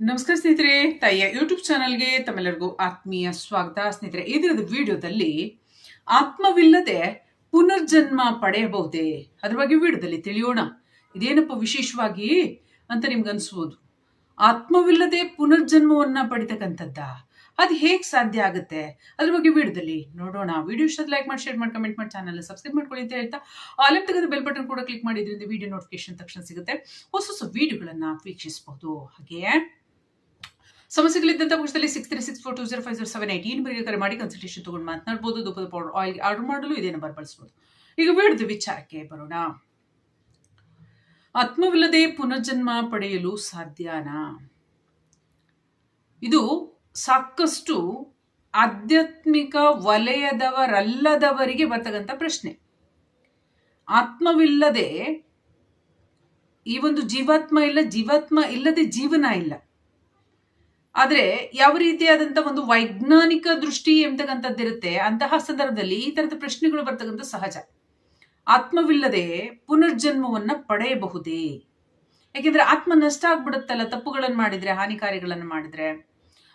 ನಮಸ್ಕಾರ ಸ್ನೇಹಿತರೆ, ತಾಯಿಯ ಯೂಟ್ಯೂಬ್ ಚಾನಲ್ಗೆ ತಮ್ಮೆಲ್ಲರಿಗೂ ಆತ್ಮೀಯ ಸ್ವಾಗತ. ಸ್ನೇಹಿತರೆ, ಈ ವಿಡಿಯೋದಲ್ಲಿ ಆತ್ಮವಿಲ್ಲದೆ ಪುನರ್ಜನ್ಮ ಪಡೆಯಬಹುದೇ? ಅದ್ರ ಬಗ್ಗೆ ವಿಡಿಯೋದಲ್ಲಿ ತಿಳಿಯೋಣ. ಇದೇನಪ್ಪ ವಿಶೇಷವಾಗಿ ಅಂತ ನಿಮ್ಗನ್ಸ್ಬೋದು. ಆತ್ಮವಿಲ್ಲದೆ ಪುನರ್ಜನ್ಮವನ್ನ ಪಡಿತಕ್ಕಂಥದ್ದ, ಅದು ಹೇಗೆ ಸಾಧ್ಯ ಆಗುತ್ತೆ? ಅದ್ರ ಬಗ್ಗೆ ವಿಡಿಯೋದಲ್ಲಿ ನೋಡೋಣ. ವಿಡಿಯೋ ಇಷ್ಟ ಲೈಕ್ ಮಾಡಿ ಶೇರ್ ಮಾಡಿ ಕಮೆಂಟ್ ಮಾಡಿ ಚಾನಲ್ ಸಬ್ಸ್ಕ್ರೈಬ್ ಮಾಡ್ಕೊಳ್ಳಿ ಅಂತ ಹೇಳ್ತಾ ಆಲೆಪ್ ತೆಗೆದು ಬೆಲ್ ಬಟನ್ ಕೂಡ ಕ್ಲಿಕ್ ಮಾಡಿದ್ರಿಂದ ವಿಡಿಯೋ ನೋಟಿಫಿಕೇಶನ್ ತಕ್ಷಣ ಸಿಗುತ್ತೆ. ಹೊಸ ಹೊಸ ವಿಡಿಯೋಗಳನ್ನ ವೀಕ್ಷಿಸಬಹುದು ಹಾಗೆಯೇ ಸಮಸ್ಯೆಗಳಿದ್ದಂಥ ಪಕ್ಷದಲ್ಲಿ six three six four two zero five zero seven eight ಈ ಕರೆ ಮಾಡಿ ಕನ್ಸಲ್ಟೇಷನ್ ತಗೊಂಡು ಮಾತನಾಡ್ಬೋದು. ದುಪ್ಪದ ಪೌಡರ್ ಆಯಿಲ್ ಆರ್ಡರ್ ಮಾಡಲು ಇದೇ ನಂಬರ್ ಬಳಸ್ಬೋದು. ಈಗ ಬೇಡದ ವಿಚಾರಕ್ಕೆ ಬರೋಣ. ಆತ್ಮವಿಲ್ಲದೆ ಪುನರ್ಜನ್ಮ ಪಡೆಯಲು ಸಾಧ್ಯನಾ? ಇದು ಸಾಕಷ್ಟು ಆಧ್ಯಾತ್ಮಿಕ ವಲಯದವರಲ್ಲದವರಿಗೆ ಬರ್ತಕ್ಕಂಥ ಪ್ರಶ್ನೆ. ಆತ್ಮವಿಲ್ಲದೆ ಈ ಒಂದು ಜೀವಾತ್ಮ ಇಲ್ಲ, ಜೀವಾತ್ಮ ಇಲ್ಲದೆ ಜೀವನ ಇಲ್ಲ. ಆದರೆ ಯಾವ ರೀತಿಯಾದಂಥ ಒಂದು ವೈಜ್ಞಾನಿಕ ದೃಷ್ಟಿ ಎಂಬತಕ್ಕಂಥದ್ದಿರುತ್ತೆ, ಅಂತಹ ಸಂದರ್ಭದಲ್ಲಿ ಈ ಥರದ ಪ್ರಶ್ನೆಗಳು ಬರ್ತಕ್ಕಂಥ ಸಹಜ. ಆತ್ಮವಿಲ್ಲದೆ ಪುನರ್ಜನ್ಮವನ್ನ ಪಡೆಯಬಹುದೇ? ಯಾಕೆಂದ್ರೆ ಆತ್ಮ ನಷ್ಟ ಆಗ್ಬಿಡುತ್ತಲ್ಲ, ತಪ್ಪುಗಳನ್ನು ಮಾಡಿದ್ರೆ, ಹಾನಿಕಾರಿಗಳನ್ನು ಮಾಡಿದ್ರೆ.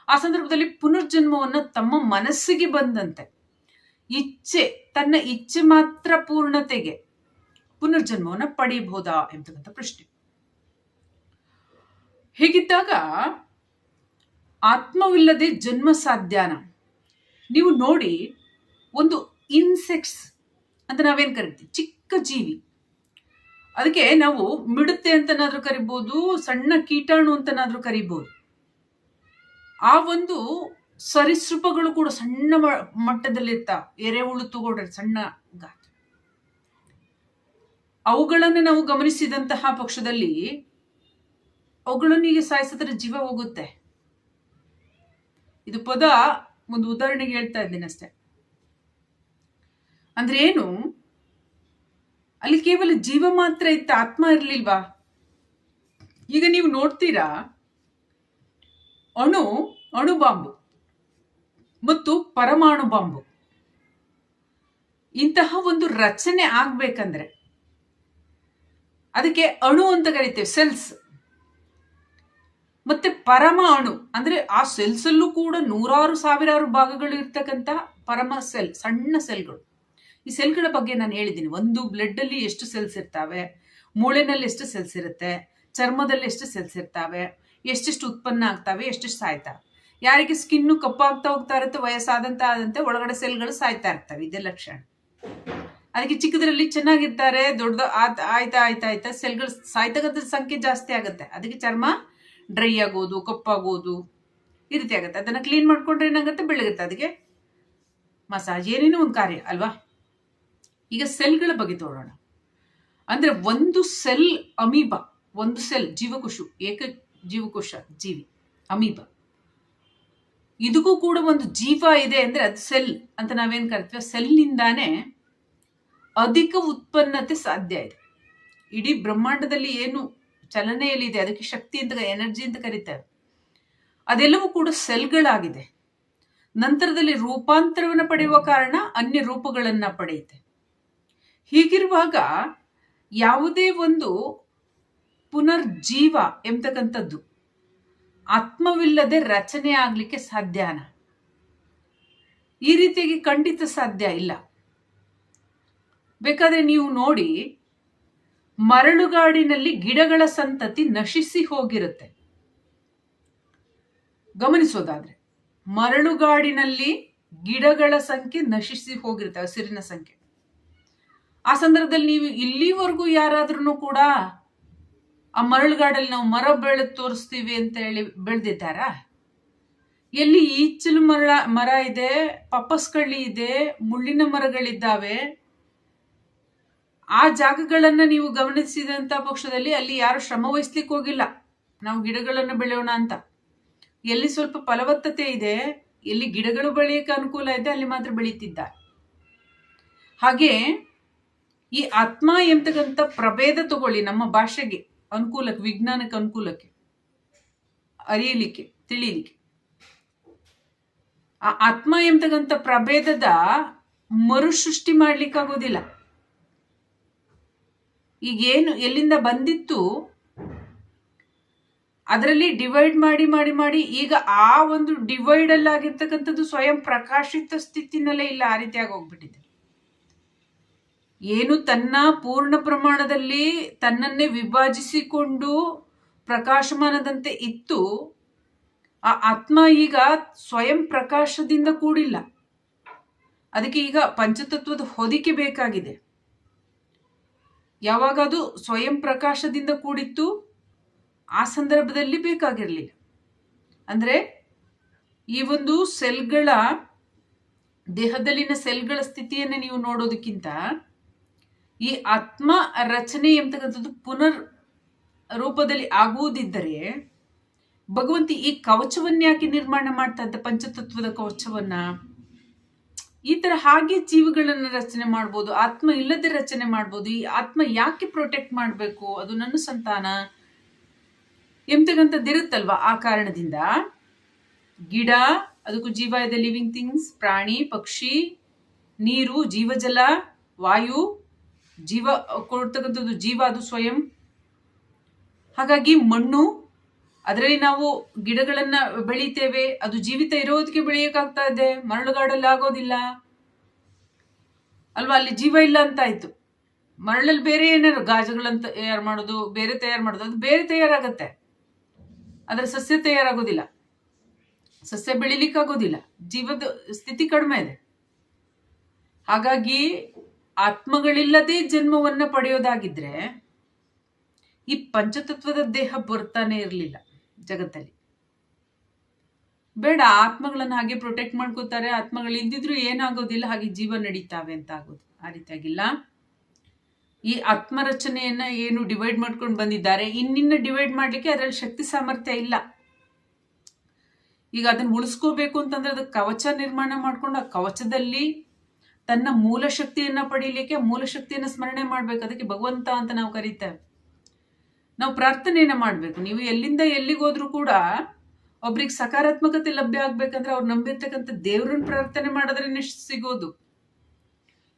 ಆ ಸಂದರ್ಭದಲ್ಲಿ ಪುನರ್ಜನ್ಮವನ್ನ ತಮ್ಮ ಮನಸ್ಸಿಗೆ ಬಂದಂತೆ, ಇಚ್ಛೆ, ತನ್ನ ಇಚ್ಛೆ ಮಾತ್ರ ಪೂರ್ಣತೆಗೆ ಪುನರ್ಜನ್ಮವನ್ನ ಪಡೆಯಬಹುದಾ ಎಂಬತಕ್ಕಂಥ ಪ್ರಶ್ನೆ. ಹೀಗಿದ್ದಾಗ ಆತ್ಮವಿಲ್ಲದೆ ಜನ್ಮ ಸಾಧ್ಯನ? ನೀವು ನೋಡಿ, ಒಂದು ಇನ್ಸೆಕ್ಟ್ಸ್ ಅಂತ ನಾವೇನು ಕರಿತೀವಿ? ಚಿಕ್ಕ ಜೀವಿ. ಅದಕ್ಕೆ ನಾವು ಮಿಡುತ್ತೆ ಅಂತನಾದರೂ ಕರಿಬೋದು, ಸಣ್ಣ ಕೀಟಾಣು ಅಂತನಾದರೂ ಕರಿಬೋದು. ಆ ಒಂದು ಸರಿಸೃಪಗಳು ಕೂಡ ಸಣ್ಣ ಮಟ್ಟದಲ್ಲಿರ್ತಾವ ಎರೆಹುಳು ತಗೊಂಡ್ರೆ ಸಣ್ಣ ಗಾತ್ರ. ಅವುಗಳನ್ನು ನಾವು ಗಮನಿಸಿದಂತಹ ಪಕ್ಷದಲ್ಲಿ ಅವುಗಳನ್ನು ಈಗ ಸಾಯಿಸಿದ್ರೆ ಜೀವ ಹೋಗುತ್ತೆ. ಇದು ಪದ ಒಂದು ಉದಾಹರಣೆಗೆ ಹೇಳ್ತಾ ಇದ್ದೀನಿ ಅಷ್ಟೇ. ಅಂದ್ರೆ ಏನು? ಅಲ್ಲಿ ಕೇವಲ ಜೀವ ಮಾತ್ರ ಇತ್ತು ಆತ್ಮ ಇರಲಿಲ್ವಾ? ಈಗ ನೀವು ನೋಡ್ತೀರಾ? ಅಣು ಅಣು ಬಾಂಬು ಮತ್ತು ಪರಮಾಣು ಬಾಂಬು. ಇಂತಹ ಒಂದು ರಚನೆ ಆಗ್ಬೇಕಂದ್ರೆ ಅದಕ್ಕೆ ಅಣು ಅಂತ ಕರಿತೇವೆ ಸೆಲ್ಸ್ ಮತ್ತೆ ಪರಮಾಣು ಅಂದ್ರೆ ಆ ಸೆಲ್ಸಲ್ಲೂ ಕೂಡ ನೂರಾರು ಸಾವಿರಾರು ಭಾಗಗಳು ಇರ್ತಕ್ಕಂತಹ ಪರಮ ಸೆಲ್ ಸಣ್ಣ ಸೆಲ್ಗಳು ಈ ಸೆಲ್ಗಳ ಬಗ್ಗೆ ನಾನು ಹೇಳಿದ್ದೀನಿ. ಒಂದು ಬ್ಲಡ್ ಅಲ್ಲಿ ಎಷ್ಟು ಸೆಲ್ಸ್ ಇರ್ತಾವೆ, ಮೂಳೆನಲ್ಲಿ ಎಷ್ಟು ಸೆಲ್ಸ್ ಇರುತ್ತೆ, ಚರ್ಮದಲ್ಲಿ ಎಷ್ಟು ಸೆಲ್ಸ್ ಇರ್ತಾವೆ, ಎಷ್ಟೆಷ್ಟು ಉತ್ಪನ್ನ ಆಗ್ತಾವೆ, ಎಷ್ಟೆಷ್ಟು ಸಾಯ್ತಾವೆ. ಯಾರಿಗೆ ಸ್ಕಿನ್ನು ಕಪ್ಪಾಗ್ತಾ ಹೋಗ್ತಾ ಇರುತ್ತೆ, ವಯಸ್ಸಾದಂತ ಆದಂತೆ ಒಳಗಡೆ ಸೆಲ್ಗಳು ಸಾಯ್ತಾ ಇರ್ತವೆ. ಇದೇ ಲಕ್ಷಣ. ಅದಕ್ಕೆ ಚಿಕ್ಕದ್ರಲ್ಲಿ ಚೆನ್ನಾಗಿರ್ತಾರೆ ದೊಡ್ಡ ಆಯ್ತಾ ಆಯ್ತಾ ಆಯ್ತಾ ಸೆಲ್ಗಳು ಸಾಯ್ತಕ್ಕಂಥ ಸಂಖ್ಯೆ ಜಾಸ್ತಿ ಆಗುತ್ತೆ. ಅದಕ್ಕೆ ಚರ್ಮ ಡ್ರೈ ಆಗೋದು, ಕಪ್ಪಾಗೋದು, ಈ ರೀತಿ ಆಗುತ್ತೆ. ಅದನ್ನು ಕ್ಲೀನ್ ಮಾಡಿಕೊಂಡ್ರೆ ಏನಾಗುತ್ತೆ? ಬೆಳಗುತ್ತೆ ಅದಕ್ಕೆ ಮಸಾಜ್ ಏನೇನೋ ಒಂದು ಕಾರ್ಯ, ಅಲ್ವಾ? ಈಗ ಸೆಲ್ಗಳ ಬಗ್ಗೆ ತೋಡೋಣ. ಅಂದರೆ ಒಂದು ಸೆಲ್ ಅಮೀಬ, ಒಂದು ಸೆಲ್ ಜೀವಕೋಶ, ಏಕ ಜೀವಕೋಶ ಜೀವಿ, ಅಮೀಬ. ಇದಕ್ಕೂ ಕೂಡ ಒಂದು ಜೀವ ಇದೆ ಅಂದರೆ ಅದು ಸೆಲ್ ಅಂತ ನಾವೇನು ಕರಿತೀವಿ? ಸೆಲ್ನಿಂದಾನೇ ಅಧಿಕ ಉತ್ಪನ್ನತೆ ಸಾಧ್ಯ ಇದೆ. ಇಡೀ ಬ್ರಹ್ಮಾಂಡದಲ್ಲಿ ಏನು ಚಲನೆಯಲ್ಲಿದೆ, ಅದಕ್ಕೆ ಶಕ್ತಿ ಅಂತ ಎನರ್ಜಿ ಅಂತ ಕರೀತಾರೆ. ಅದೆಲ್ಲವೂ ಕೂಡ ಸೆಲ್ಗಳಾಗಿದೆ ನಂತರದಲ್ಲಿ ರೂಪಾಂತರವನ್ನು ಪಡೆಯುವ ಕಾರಣ ಅನ್ಯ ರೂಪಗಳನ್ನ ಪಡೆಯುತ್ತೆ. ಹೀಗಿರುವಾಗ ಯಾವುದೇ ಒಂದು ಪುನರ್ಜೀವ ಎಂಬತಕ್ಕಂಥದ್ದು ಆತ್ಮವಿಲ್ಲದೆ ರಚನೆ ಆಗಲಿಕ್ಕೆ ಸಾಧ್ಯನ? ಈ ರೀತಿಯಾಗಿ ಖಂಡಿತ ಸಾಧ್ಯ ಇಲ್ಲ. ಬೇಕಾದರೆ ನೀವು ನೋಡಿ ಮರಳುಗಾಡಿನಲ್ಲಿ ಗಿಡಗಳ ಸಂತತಿ ನಶಿಸಿ ಹೋಗಿರುತ್ತೆ. ಗಮನಿಸೋದಾದ್ರೆ, ಮರಳುಗಾಡಿನಲ್ಲಿ ಗಿಡಗಳ ಸಂಖ್ಯೆ ನಶಿಸಿ ಹೋಗಿರುತ್ತೆ, ಹಸಿರಿನ ಸಂಖ್ಯೆ. ಆ ಸಂದರ್ಭದಲ್ಲಿ ನೀವು ಇಲ್ಲಿವರೆಗೂ ಯಾರಾದ್ರೂ ಕೂಡ ಆ ಮರಳುಗಾಡಲ್ಲಿ ನಾವು ಮರ ಬೆಳೆದು ತೋರಿಸ್ತೀವಿ ಅಂತ ಹೇಳಿ ಬೆಳೆದಿದ್ದಾರಾ? ಎಲ್ಲಿ ಈಚಲು ಮರಳ, ಮರ ಇದೆ ಪಪ್ಪಸ್ಕಳ್ಳಿ ಇದೆ, ಮುಳ್ಳಿನ ಮರಗಳಿದ್ದಾವೆ ಆ ಜಾಗಗಳನ್ನ ನೀವು ಗಮನಿಸಿದಂಥ ಪಕ್ಷದಲ್ಲಿ ಅಲ್ಲಿ ಯಾರು ಶ್ರಮ ವಹಿಸ್ಲಿಕ್ಕೆ ಹೋಗಿಲ್ಲ. ನಾವು ಗಿಡಗಳನ್ನು ಬೆಳೆಯೋಣ ಅಂತ. ಎಲ್ಲಿ ಸ್ವಲ್ಪ ಫಲವತ್ತತೆ ಇದೆ, ಎಲ್ಲಿ ಗಿಡಗಳು ಬೆಳೆಯಕ್ಕೆ ಅನುಕೂಲ ಇದೆ, ಅಲ್ಲಿ ಮಾತ್ರ ಬೆಳೀತಿದ್ದ. ಹಾಗೆ ಈ ಆತ್ಮ ಎಂತಕ್ಕಂಥ ಪ್ರಭೇದ ತಗೊಳ್ಳಿ ನಮ್ಮ ಭಾಷೆಗೆ, ಅನುಕೂಲಕ್ಕೆ, ವಿಜ್ಞಾನಕ್ಕೆ ಅನುಕೂಲಕ್ಕೆ, ಅರಿಯಲಿಕ್ಕೆ, ತಿಳಿಯಲಿಕ್ಕೆ. ಆ ಆತ್ಮ ಎಂತಕ್ಕಂಥ ಪ್ರಭೇದದ ಮರುಸೃಷ್ಟಿ ಮಾಡ್ಲಿಕ್ಕಾಗೋದಿಲ್ಲ. ಈಗೇನು ಎಲ್ಲಿಂದ ಬಂದಿತ್ತು? ಅದರಲ್ಲಿ ಡಿವೈಡ್ ಮಾಡಿ ಮಾಡಿ ಮಾಡಿ ಈಗ ಆ ಒಂದು ಡಿವೈಡ್ ಅಲ್ಲಿ ಆಗಿರ್ತಕ್ಕಂಥದ್ದು ಸ್ವಯಂ ಪ್ರಕಾಶಿತ ಸ್ಥಿತಿನಲ್ಲೇ ಇಲ್ಲ, ಆ ರೀತಿಯಾಗಿ ಹೋಗ್ಬಿಟ್ಟಿದೆ. ಏನು ತನ್ನ ಪೂರ್ಣ ಪ್ರಮಾಣದಲ್ಲಿ ತನ್ನನ್ನೇ ವಿಭಜಿಸಿಕೊಂಡು ಪ್ರಕಾಶಮಾನದಂತೆ ಇತ್ತು. ಆ ಆತ್ಮ ಈಗ ಸ್ವಯಂ ಪ್ರಕಾಶದಿಂದ ಕೂಡಿಲ್ಲ. ಅದಕ್ಕೆ ಈಗ ಪಂಚತತ್ವದ ಹೊದಿಕೆ ಬೇಕಾಗಿದೆ. ಯಾವಾಗ ಅದು ಸ್ವಯಂ ಪ್ರಕಾಶದಿಂದ ಕೂಡಿತ್ತು ಆ ಸಂದರ್ಭದಲ್ಲಿ ಬೇಕಾಗಿರಲಿಲ್ಲ. ಅಂದರೆ ಈ ಒಂದು ಸೆಲ್ಗಳ, ದೇಹದಲ್ಲಿನ ಸೆಲ್ಗಳ ಸ್ಥಿತಿಯನ್ನು ನೀವು ನೋಡೋದಕ್ಕಿಂತ ಈ ಆತ್ಮ ರಚನೆ ಎಂಬತಕ್ಕಂಥದ್ದು ಪುನರ್ ರೂಪದಲ್ಲಿ ಆಗುವುದಿದ್ದರೆ, ಭಗವಂತ ಈ ಕವಚವನ್ಯಾಕೆ ನಿರ್ಮಾಣ ಮಾಡ್ತಾ ಇದ್ದ ಪಂಚತತ್ವದ ಕವಚವನ್ನ ಈ ತರ ಹಾಗೆ ಜೀವಿಗಳನ್ನ ರಚನೆ ಮಾಡ್ಬೋದು, ಆತ್ಮ ಇಲ್ಲದೆ ರಚನೆ ಮಾಡ್ಬೋದು, ಈ ಆತ್ಮ ಯಾಕೆ ಪ್ರೊಟೆಕ್ಟ್ ಮಾಡಬೇಕು ಅದು ನನ್ನ ಸಂತಾನ? ಎಂತಕ್ಕಂಥದ್ದಿರುತ್ತಲ್ವಾ ಆ ಕಾರಣದಿಂದ? ಗಿಡ, ಅದಕ್ಕೂ ಜೀವ ಇದೆ ಲಿವಿಂಗ್ ಥಿಂಗ್ಸ್ ಪ್ರಾಣಿ, ಪಕ್ಷಿ, ನೀರು, ಜೀವಜಲ, ವಾಯು, ಜೀವ ಕೊಡ್ತಕ್ಕಂಥದ್ದು ಜೀವ ಅದು ಸ್ವಯಂ. ಹಾಗಾಗಿ ಮಣ್ಣು ಅದರಲ್ಲಿ ನಾವು ಗಿಡಗಳನ್ನ ಬೆಳಿತೇವೆ, ಅದು ಜೀವಿತ ಇರೋದಕ್ಕೆ ಬೆಳೆಯಕ್ಕಾಗ್ತಾ ಇದೆ ಮರಳುಗಾಡಲ್ಲಿ ಆಗೋದಿಲ್ಲ ಅಲ್ವಾ? ಅಲ್ಲಿ ಜೀವ ಇಲ್ಲ ಅಂತ ಆಯ್ತು. ಮರಳಲ್ಲಿ ಬೇರೆ ಏನಾರು ಗಾಜುಗಳಂತ ತಯಾರು ಮಾಡೋದು, ಬೇರೆ ತಯಾರು ಮಾಡೋದು, ಅದು ಬೇರೆ ತಯಾರಾಗತ್ತೆ. ಅದರ ಸಸ್ಯ ತಯಾರಾಗೋದಿಲ್ಲ. ಸಸ್ಯ ಬೆಳಿಲಿಕ್ಕಾಗೋದಿಲ್ಲ. ಜೀವದ ಸ್ಥಿತಿ ಕಡಿಮೆ ಇದೆ. ಹಾಗಾಗಿ ಆತ್ಮಗಳಿಲ್ಲದೆ ಜನ್ಮವನ್ನ ಪಡೆಯೋದಾಗಿದ್ರೆ ಈ ಪಂಚತತ್ವದ ದೇಹ ಬರ್ತಾನೆ ಇರಲಿಲ್ಲ. ಜಗತ್ತಲ್ಲಿ. ಬೇಡ, ಆತ್ಮಗಳನ್ನ ಹಾಗೆ ಪ್ರೊಟೆಕ್ಟ್ ಮಾಡ್ಕೋತಾರೆ ಆತ್ಮಗಳು ಇಲ್ದಿದ್ರು ಏನಾಗೋದಿಲ್ಲ, ಹಾಗೆ ಜೀವ ನಡೀತಾವೆ ಅಂತ ಆಗೋದು. ಆ ರೀತಿಯಾಗಿಲ್ಲ. ಈ ಆತ್ಮರಚನೆಯನ್ನ ಏನು ಡಿವೈಡ್ ಮಾಡ್ಕೊಂಡು ಬಂದಿದ್ದಾರೆ, ಇನ್ನಿನ್ನ ಡಿವೈಡ್ ಮಾಡ್ಲಿಕ್ಕೆ ಅದರಲ್ಲಿ ಶಕ್ತಿ ಸಾಮರ್ಥ್ಯ ಇಲ್ಲ. ಈಗ ಅದನ್ನ ಉಳಿಸ್ಕೋಬೇಕು ಅಂತಂದ್ರೆ ಅದಕ್ಕೆ ಕವಚ ನಿರ್ಮಾಣ ಮಾಡ್ಕೊಂಡು, ಆ ಕವಚದಲ್ಲಿ ತನ್ನ ಮೂಲ ಶಕ್ತಿಯನ್ನ ಪಡೀಲಿಕ್ಕೆ ಮೂಲ ಶಕ್ತಿಯನ್ನ ಸ್ಮರಣೆ ಮಾಡ್ಬೇಕು. ಅದಕ್ಕೆ ಭಗವಂತ ಅಂತ ನಾವು ಕರೀತೇವೆ. ನಾವು ಪ್ರಾರ್ಥನೆಯನ್ನ ಮಾಡ್ಬೇಕು. ನೀವು ಎಲ್ಲಿಂದ ಎಲ್ಲಿಗೋದ್ರೂ ಕೂಡ ಒಬ್ರಿಗೆ ಸಕಾರಾತ್ಮಕತೆ ಲಭ್ಯ ಆಗ್ಬೇಕಂದ್ರೆ ಅವ್ರು ನಂಬಿರ್ತಕ್ಕಂಥ ದೇವ್ರನ್ನ ಪ್ರಾರ್ಥನೆ ಮಾಡಿದ್ರೆ ಸಿಗೋದು.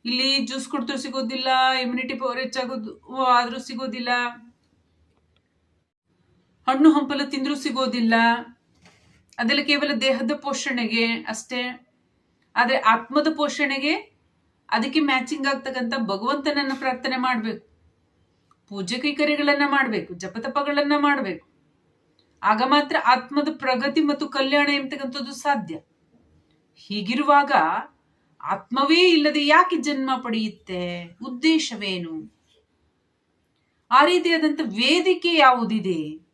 ಇಲ್ಲಿ ಜ್ಯೂಸ್ ಕೊಡ್ತೂ ಸಿಗೋದಿಲ್ಲ ಇಮ್ಯುನಿಟಿ ಪವರ್ ಹೆಚ್ಚಾಗೋದು ಆದ್ರೂ ಸಿಗೋದಿಲ್ಲ. ಹಣ್ಣು ಹಂಪಲು ತಿಂದ್ರೂ ಸಿಗೋದಿಲ್ಲ. ಅದೆಲ್ಲ ಕೇವಲ ದೇಹದ ಪೋಷಣೆಗೆ ಅಷ್ಟೇ. ಆದ್ರೆ ಆತ್ಮದ ಪೋಷಣೆಗೆ ಅದಕ್ಕೆ ಮ್ಯಾಚಿಂಗ್ ಆಗ್ತಕ್ಕಂಥ ಭಗವಂತನನ್ನ ಪ್ರಾರ್ಥನೆ ಮಾಡ್ಬೇಕು. ಪೂಜೆ ಕೈಕರ್ಯಗಳನ್ನ ಮಾಡಬೇಕು, ಜಪತಪಗಳನ್ನ ಮಾಡಬೇಕು. ಆಗ ಮಾತ್ರ ಆತ್ಮದ ಪ್ರಗತಿ ಮತ್ತು ಕಲ್ಯಾಣ ಎಂಬತಕ್ಕಂಥದ್ದು ಸಾಧ್ಯ. ಹೀಗಿರುವಾಗ ಆತ್ಮವೇ ಇಲ್ಲದೆ ಯಾಕೆ ಜನ್ಮ ಪಡೆಯುತ್ತೆ? ಉದ್ದೇಶವೇನು? ಆ ರೀತಿಯಾದಂಥ ವೇದಿಕೆ ಯಾವುದಿದೆ?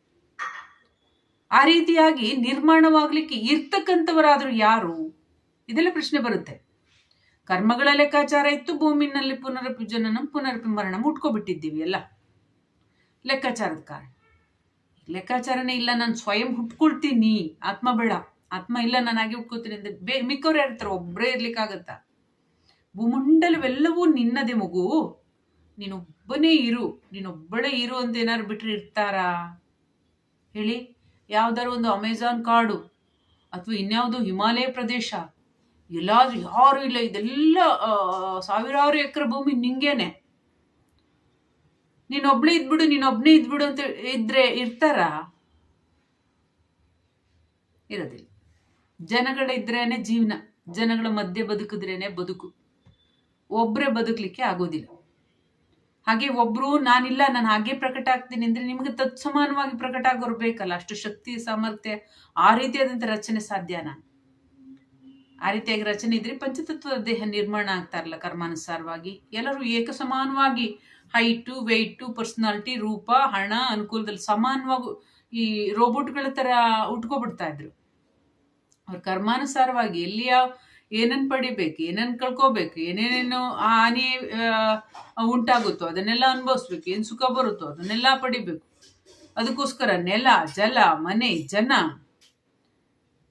ಆ ರೀತಿಯಾಗಿ ನಿರ್ಮಾಣವಾಗಲಿಕ್ಕೆ ಇರ್ತಕ್ಕಂಥವರಾದರೂ ಯಾರು? ಇದೆಲ್ಲ ಪ್ರಶ್ನೆ ಬರುತ್ತೆ. ಕರ್ಮಗಳ ಲೆಕ್ಕಾಚಾರ ಇತ್ತು, ಭೂಮಿನಲ್ಲಿ ಪುನರಪಿ ಜನನ ಪುನರಪಿ ಮರಣ ಮುಟ್ಕೊಬಿಟ್ಟಿದ್ದೀವಿ ಎಲ್ಲ ಲೆಕ್ಕಾಚಾರದ ಕಾರಣ. ಲೆಕ್ಕಾಚಾರನೇ ಇಲ್ಲ, ನಾನು ಸ್ವಯಂ ಹುಟ್ಕೊಳ್ತೀನಿ. ಆತ್ಮ ಬೇಡ. ಆತ್ಮ ಇಲ್ಲ, ನಾನು ಹಾಗೆ ಹುಟ್ಕೋತೀನಿ ಅಂದ್ರೆ ಬೇ, ಮಿಕ್ಕವ್ರು ಇರ್ತಾರೆ ಒಬ್ಬರೇ ಇರ್ಲಿಕ್ಕಾಗತ್ತ? ಭೂಮಂಡಲವೆಲ್ಲವೂ ನಿನ್ನದೇ ಮಗು. ನೀನೊಬ್ಬನೇ ಇರು. ನೀನೊಬ್ಬಳೇ ಇರು ಅಂತ ಏನಾದ್ರು ಬಿಟ್ಟರೆ ಇರ್ತಾರಾ? ಹೇಳಿ. ಯಾವ್ದಾದ್ರು ಒಂದು ಅಮೆಝಾನ್ ಕಾಡು ಅಥವಾ ಇನ್ಯಾವುದು ಹಿಮಾಲಯ ಪ್ರದೇಶ. ಎಲ್ಲಾದ್ರೂ ಯಾರು ಇಲ್ಲ. ಇದೆಲ್ಲ ಸಾವಿರಾರು ಎಕರೆ ಭೂಮಿ ನಿಂಗೇನೆ. ನೀನೊಬ್ಳೆ ಇದ್ಬಿಡು, ನೀನೊಬ್ನೇ ಇದ್ಬಿಡು ಅಂತ ಇದ್ರೆ ಇರ್ತಾರ? ಇರೋದಿಲ್ಲ. ಜನಗಳಿದ್ರೇನೆ ಜೀವನ, ಜನಗಳ ಮಧ್ಯೆ ಬದುಕಿದ್ರೇನೆ ಬದುಕು. ಒಬ್ಬರೇ ಬದುಕಲಿಕ್ಕೆ ಆಗೋದಿಲ್ಲ. ಹಾಗೆ ಒಬ್ರು, ನಾನಿಲ್ಲ, ನಾನು ಹಾಗೆ ಪ್ರಕಟ ಆಗ್ತೀನಿ ಅಂದ್ರೆ ನಿಮಗೆ ತತ್ಸಮಾನವಾಗಿ ಪ್ರಕಟ ಆಗೋರು ಬೇಕಲ್ಲ? ಅಷ್ಟು ಶಕ್ತಿ, ಸಾಮರ್ಥ್ಯ, ಆ ರೀತಿಯಾದಂಥ ರಚನೆ ಸಾಧ್ಯನಾ? ಆ ರೀತಿಯಾಗಿ ರಚನೆ ಇದ್ರೆ ಪಂಚತತ್ವ ದೇಹ ನಿರ್ಮಾಣ ಆಗ್ತಾರಲ್ಲ ಕರ್ಮಾನುಸಾರವಾಗಿ. ಎಲ್ಲರೂ ಏಕ ಸಮಾನವಾಗಿ ಹೈಟು, ವೆಯ್ಟು, ಪರ್ಸನಾಲಿಟಿ, ರೂಪ, ಹಣ, ಅನುಕೂಲದಲ್ಲಿ ಸಮಾನವಾಗಿ ಈ ರೋಬೋಟ್ಗಳ ಥರ ಉಟ್ಕೊಬಿಡ್ತಾ ಇದ್ರು. ಅವ್ರ ಕರ್ಮಾನುಸಾರವಾಗಿ ಎಲ್ಲಿ ಏನನ್ನು ಪಡಿಬೇಕು ಏನನ್ನು ಕಳ್ಕೋಬೇಕು, ಏನೇನೇನು ಹಾನಿ ಉಂಟಾಗುತ್ತೋ ಅದನ್ನೆಲ್ಲ ಅನುಭವಿಸ್ಬೇಕು, ಏನು ಸುಖ ಬರುತ್ತೋ ಅದನ್ನೆಲ್ಲ ಪಡಿಬೇಕು. ಅದಕ್ಕೋಸ್ಕರ ನೆಲ, ಜಲ, ಮನೆ, ಜನ,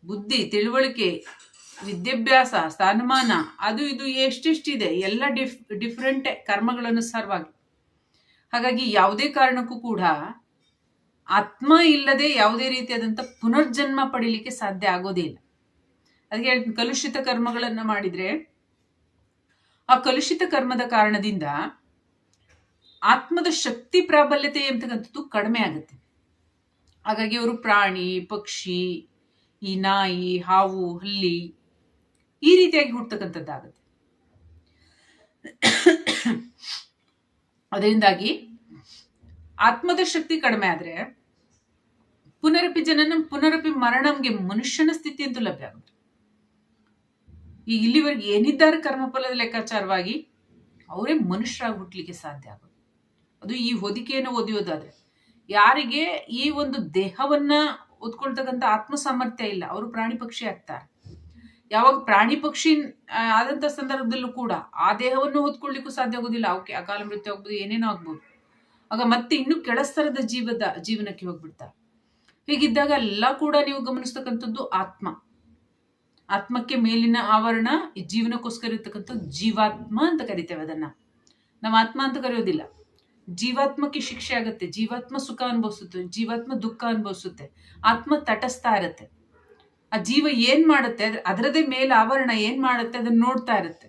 ಬುದ್ಧಿ, ತಿಳುವಳಿಕೆ, ವಿದ್ಯಾಭ್ಯಾಸ, ಸ್ಥಾನಮಾನ, ಅದು ಇದು ಎಷ್ಟೆಷ್ಟಿದೆ, ಎಲ್ಲ ಡಿಫ್, ಡಿಫ್ರೆಂಟ್ ಕರ್ಮಗಳನುಸಾರವಾಗಿ. ಹಾಗಾಗಿ ಯಾವುದೇ ಕಾರಣಕ್ಕೂ ಕೂಡ ಆತ್ಮ ಇಲ್ಲದೆ ಯಾವುದೇ ರೀತಿಯಾದಂಥ ಪುನರ್ಜನ್ಮ ಪಡೀಲಿಕ್ಕೆ ಸಾಧ್ಯ ಆಗೋದೇ ಇಲ್ಲ. ಅದಕ್ಕೆ ಹೇಳ್ತೀನಿ, ಕಲುಷಿತ ಕರ್ಮಗಳನ್ನು ಮಾಡಿದರೆ ಆ ಕಲುಷಿತ ಕರ್ಮದ ಕಾರಣದಿಂದ ಆತ್ಮದ ಶಕ್ತಿ ಪ್ರಾಬಲ್ಯತೆ ಎಂತಕ್ಕಂಥದ್ದು ಕಡಿಮೆ ಆಗುತ್ತೆ. ಹಾಗಾಗಿ ಅವರು ಪ್ರಾಣಿ, ಪಕ್ಷಿ, ಈ ನಾಯಿ, ಹಾವು, ಹಲ್ಲಿ ಈ ರೀತಿಯಾಗಿ ಹುಟ್ಟತಕ್ಕಂಥದ್ದಾಗುತ್ತೆ. ಅದರಿಂದಾಗಿ ಆತ್ಮದ ಶಕ್ತಿ ಕಡಿಮೆ ಆದ್ರೆ ಪುನರಪಿ ಜನನ, ಪುನರಪಿ ಮರಣಂಗೆ ಮನುಷ್ಯನ ಸ್ಥಿತಿ ಅಂತೂ ಲಭ್ಯ ಆಗುತ್ತೆ. ಈಗ ಇಲ್ಲಿವರೆಗೆ ಏನಿದ್ದಾರೆ ಕರ್ಮಫಲದ ಲೆಕ್ಕಾಚಾರವಾಗಿ, ಅವರೇ ಮನುಷ್ಯರಾಗಿ ಹುಟ್ಟಲಿಕ್ಕೆ ಸಾಧ್ಯ ಆಗುತ್ತೆ ಅದು ಈ ಹೊದಿಕೆಯನ್ನು ಓದಿಯೋದಾದ್ರೆ, ಯಾರಿಗೆ ಈ ಒಂದು ದೇಹವನ್ನ ಓದ್ಕೊಳ್ತಕ್ಕಂಥ ಆತ್ಮ ಸಾಮರ್ಥ್ಯ ಇಲ್ಲ, ಅವರು ಪ್ರಾಣಿ ಪಕ್ಷಿ ಆಗ್ತಾರೆ. ಯಾವಾಗ ಪ್ರಾಣಿ ಪಕ್ಷಿ ಆದಂತ ಸಂದರ್ಭದಲ್ಲೂ ಕೂಡ ಆ ದೇಹವನ್ನು ಹೊತ್ಕೊಳ್ಳಿಕ್ಕೂ ಸಾಧ್ಯ ಆಗೋದಿಲ್ಲ ಅವಕ್ಕೆ ಅಕಾಲ ಮೃತ್ಯು ಆಗ್ಬೋದು ಏನೇನೋ ಆಗ್ಬೋದು. ಆಗ ಮತ್ತೆ ಇನ್ನು ಕೆಳಸ್ತರದ ಜೀವದ, ಜೀವನಕ್ಕೆ ಹೋಗ್ಬಿಡ್ತಾರೆ ಹೀಗಿದ್ದಾಗ ಎಲ್ಲ ಕೂಡ ನೀವು ಗಮನಿಸ್ತಕ್ಕಂಥದ್ದು ಆತ್ಮ. ಆತ್ಮಕ್ಕೆ ಮೇಲಿನ ಆವರಣ, ಈ ಜೀವನಕ್ಕೋಸ್ಕರ ಇರ್ತಕ್ಕಂಥದ್ದು ಜೀವಾತ್ಮ ಅಂತ ಕರಿತೇವೆ ಅದನ್ನ. ನಾವು ಆತ್ಮ ಅಂತ ಕರೆಯೋದಿಲ್ಲ. ಜೀವಾತ್ಮಕ್ಕೆ ಶಿಕ್ಷೆ ಆಗುತ್ತೆ. ಜೀವಾತ್ಮ ಸುಖ ಅನುಭವಿಸುತ್ತೆ. ಜೀವಾತ್ಮ ದುಃಖ ಅನುಭವಿಸುತ್ತೆ. ಆತ್ಮ ತಟಸ್ಥ ಇರುತ್ತೆ. ಆ ಜೀವ ಏನ್ ಮಾಡುತ್ತೆ? ಅದ್ರ- ಅದರದೇ ಮೇಲೆ ಆವರಣ ಏನ್ ಮಾಡುತ್ತೆ? ಅದನ್ನ ನೋಡ್ತಾ ಇರುತ್ತೆ.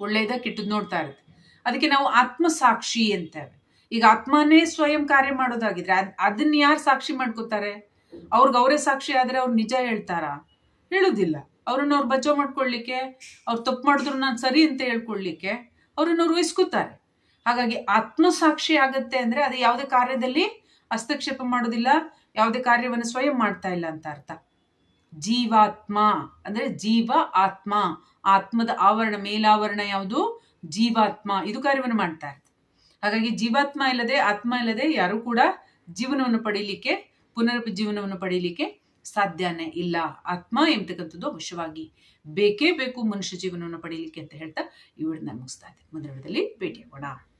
ಒಳ್ಳೇದ ಕೆಟ್ಟದ್ ನೋಡ್ತಾ ಇರುತ್ತೆ. ಅದಕ್ಕೆ ನಾವು ಆತ್ಮ ಸಾಕ್ಷಿ ಅಂತೇವೆ. ಈಗ ಆತ್ಮನೇ ಸ್ವಯಂ ಕಾರ್ಯ ಮಾಡೋದಾಗಿದ್ರೆ ಅದ್- ಅದನ್ನ ಯಾರು ಸಾಕ್ಷಿ ಮಾಡ್ಕೋತಾರೆ? ಅವ್ರಿಗೆ ಅವರೇ ಸಾಕ್ಷಿ ಆದ್ರೆ ಅವ್ರು ನಿಜ ಹೇಳ್ತಾರಾ? ಹೇಳುದಿಲ್ಲ. ಅವ್ರನ್ನ ಅವ್ರು ಬಚಾವ್ ಮಾಡ್ಕೊಳ್ಳಿಕ್ಕೆ ಅವ್ರು ತಪ್ಪು ಮಾಡಿದ್ರು ನಾನು ಸರಿ ಅಂತ ಹೇಳ್ಕೊಳ್ಳಿಕ್ಕೆ ಅವ್ರನ್ನ ಅವ್ರು ವಹಿಸ್ಕೋತಾರೆ ಹಾಗಾಗಿ ಆತ್ಮ ಸಾಕ್ಷಿ ಆಗತ್ತೆ ಅಂದ್ರೆ ಅದು ಯಾವುದೇ ಕಾರ್ಯದಲ್ಲಿ ಹಸ್ತಕ್ಷೇಪ ಮಾಡೋದಿಲ್ಲ ಯಾವುದೇ ಕಾರ್ಯವನ್ನು ಸ್ವಯಂ ಮಾಡ್ತಾ ಇಲ್ಲ ಅಂತ ಅರ್ಥ. ಜೀವಾತ್ಮ, ಅಂದ್ರೆ ಜೀವ, ಆತ್ಮ. ಆತ್ಮದ ಆವರಣ, ಮೇಲಾವರಣ ಯಾವುದು? ಜೀವಾತ್ಮ. ಇದು ಕಾರ್ಯವನ್ನು ಮಾಡ್ತಾ ಇರ್ತದೆ ಹಾಗಾಗಿ ಜೀವಾತ್ಮ ಇಲ್ಲದೆ, ಆತ್ಮ ಇಲ್ಲದೆ ಯಾರು ಕೂಡ ಜೀವನವನ್ನು ಪಡೀಲಿಕ್ಕೆ, ಪುನರಪಿ ಜೀವನವನ್ನು ಪಡೀಲಿಕ್ಕೆ ಸಾಧ್ಯನೇ ಇಲ್ಲ. ಆತ್ಮ ಎಂಬತಕ್ಕಂಥದ್ದು ಅವಶ್ಯವಾಗಿ ಬೇಕೇ ಬೇಕು ಮನುಷ್ಯ ಜೀವನವನ್ನು ಪಡೀಲಿಕ್ಕೆ ಅಂತ ಹೇಳ್ತಾ ಈ ಮುಗಿಸ್ತಾ ಇದೆ ಮುಂದಿನ ವಿಡಿಯೋದಲ್ಲಿ ಭೇಟಿಯಾಗೋಣ.